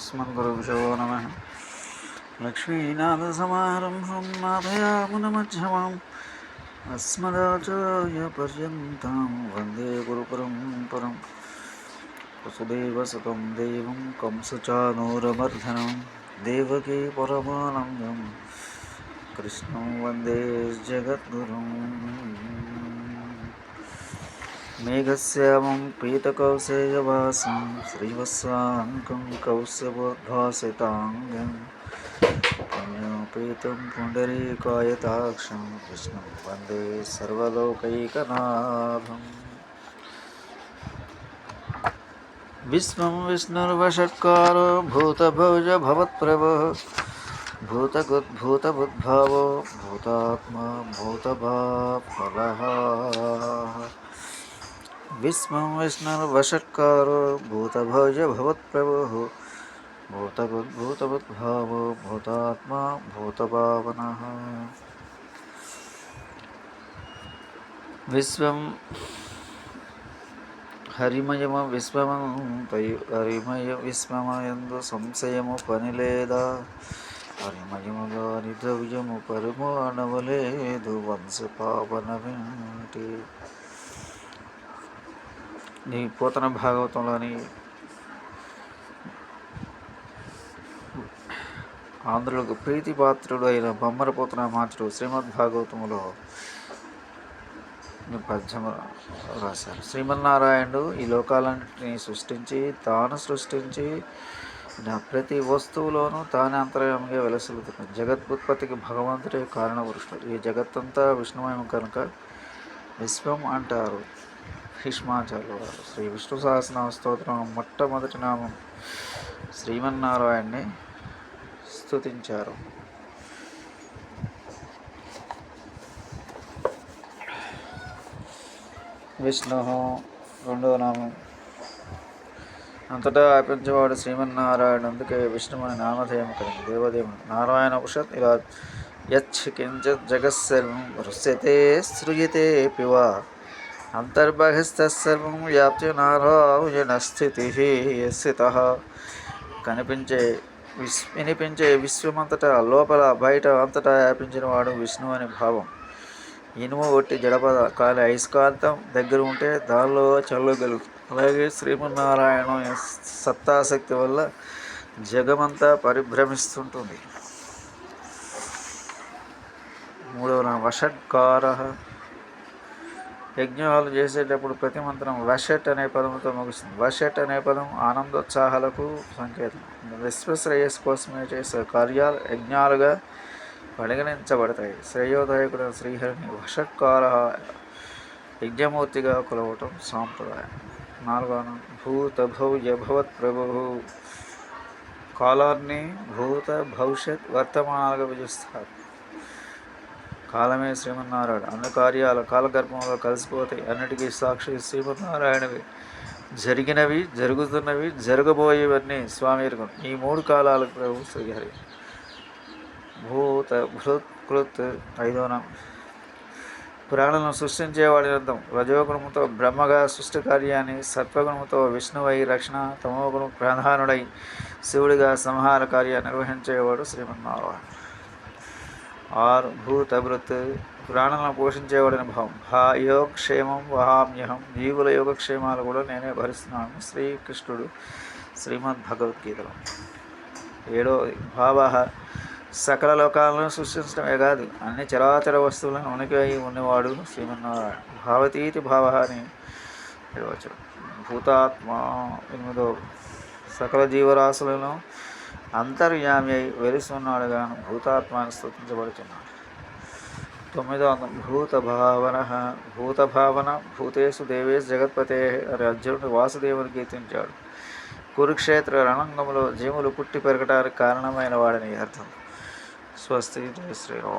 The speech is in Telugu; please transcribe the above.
अस्मद्गुरुभ्यो नमः। लक्ष्मीनाथसमारम्भं नाथयामुनमध्यमाम्, अस्मदाचार्यपर्यन्तां वंदे गुरुपरम्परं वसुदेवसुतं देवं कंसचानूरमर्धनं देवकी परमानन्दं। कृष्णं वंदे जगद्गुरुम्। मेघश्यामं पीतकौशेयवासं श्रीवत्साङ्कं कौशबोद्भासिताङ्गं पुण्योपेतं पुण्डरीकायताक्षं विष्णुं वंदे सर्वलोकैकनाथम्। विश्वं विष्णुर्वषट्कारो भूतात्मा विस्मं विष्णुर्वषट्कारो भूतभौज भवत्प्रभुः भूतबुद्भूतबुद्भावो भूतात्मा भूतभावनः విశ్వం హరిమయమ విశ్వమంతై హరిమయ విశ్వమయందు సంశయము పని లేదా హరిమయముగా ద్రవ్యము పరిమాణవలేదు వంశ పావన వింటి నీ పోతన భాగవతంలోని ఆంధ్రులకు ప్రీతిపాత్రుడు అయిన బొమ్మర పోతన మాచుడు శ్రీమద్ భాగవతంలో పద్యం రాశారు. శ్రీమన్నారాయణుడు ఈ లోకాలన్నింటినీ సృష్టించి తాను సృష్టించి నా ప్రతి వస్తువులోనూ తానే అంతర్యంగా వెలసిల్లుతున్నాడు జగత్పత్తికి భగవంతుడే కారణపురుషుడు. ఈ జగత్తంతా విష్ణుమయం కనుక విశ్వం అంటారు. భీష్మాచార్యులు వారు శ్రీ విష్ణు సహస్రనామ స్తోత్రం. మొట్టమొదటి నామం శ్రీమన్నారాయణ్ణి స్తుతించారు. విష్ణు రెండవ నామం. అంతటా వ్యాపించేవాడు శ్రీమన్నారాయణ అందుకే విష్ణువు అని నామధేయం కలిగింది. దేవదేవుడు. నారాయణ ఉషత్ ఇలా యచ్ కించిత్ జగత్సర్వం రుస్యతే సృజతే పివా. అంతర్బహిస్తర్వం వ్యాప్తి నారాయణ స్థితి యస్థిత కనిపించే విస్ వినిపించే విశ్వమంతటా లోపల బయట అంతటా వ్యాపించిన వాడు విష్ణువు అని భావం. ఇనుము ఒట్టి జడపద కాలి అయస్కాంతం దగ్గర ఉంటే దానిలో చల్లగలుగుతుంది అలాగే శ్రీమన్నారాయణ సత్తాశక్తి వల్ల జగమంతా పరిభ్రమిస్తుంటుంది. మూడవ నా యజ్ఞాలు చేసేటప్పుడు ప్రతి మంత్రం వషట్ అనే పదంతో ముగుస్తుంది. వషట్ అనే పదం ఆనందోత్సాహాలకు సంకేతం. విశ్వశ్రేయస్ కోసమే చేసే కార్యాలు యజ్ఞాలుగా పరిగణించబడతాయి. శ్రేయోదాయకుడు శ్రీహరిని వషట్కార యజ్ఞమూర్తిగా కొలవటం సాంప్రదాయం. నాలుగవ భూత భౌజ భవత్ ప్రభు కాలాన్ని భూత భవిష్యత్ వర్తమానాలుగా విభజిస్తారు కాలమే శ్రీమన్నారాయణ. అన్ని కార్యాలు కాలగర్భంలో కలిసిపోతాయి అన్నిటికీ సాక్షి శ్రీమన్నారాయణవి. జరిగినవి జరుగుతున్నవి జరగబోయేవన్నీ స్వామి ఈ మూడు కాలాలకు ప్రభు శ్రీహరి. భూత భృత్ కృత్ ఐదోన. నామం ప్రాణులను సృష్టించేవాడి అర్థం రజోగుణముతో బ్రహ్మగా సృష్టి కార్యాన్ని సత్వగుణముతో విష్ణువై రక్షణ తమోగుణం ప్రధానుడై శివుడిగా సంహార కార్యాన్ని నిర్వహించేవాడు శ్రీమన్నారాయణ. ఆర్ భూతభృత్. ప్రాణులను పోషించేవాడిన భావం. భా యోగక్షేమం వహామ్యహం. జీవుల యోగక్షేమాలు కూడా నేనే భరిస్తున్నాను. శ్రీకృష్ణుడు శ్రీమద్ భగవద్గీతలో. ఏడో భావ. సకల లోకాలను సృష్టించడమే కాదు అన్ని చరాచర వస్తువులను ఉనికి అయి ఉన్నవాడు శ్రీమన్నారాయణ. భావతీతి భావ అని భూతాత్మ ఎనిమిదో. సకల జీవరాశులను అంతర్యామి అయి వెలిసి భూతాత్మాన్ని స్థుతించబడుతున్నాడు తొమ్మిదో భూతభావన భూత భావన భూత భావన భూతేషు దేవేశ్ జగత్పతే అని అర్జునుడు వాసుదేవుని కీర్తించాడు. కురుక్షేత్ర రణంగంలో జీవులు పుట్టి పెరగడానికి కారణమైన వాడని అర్థం. స్వస్తి జయ శ్రీరామ్.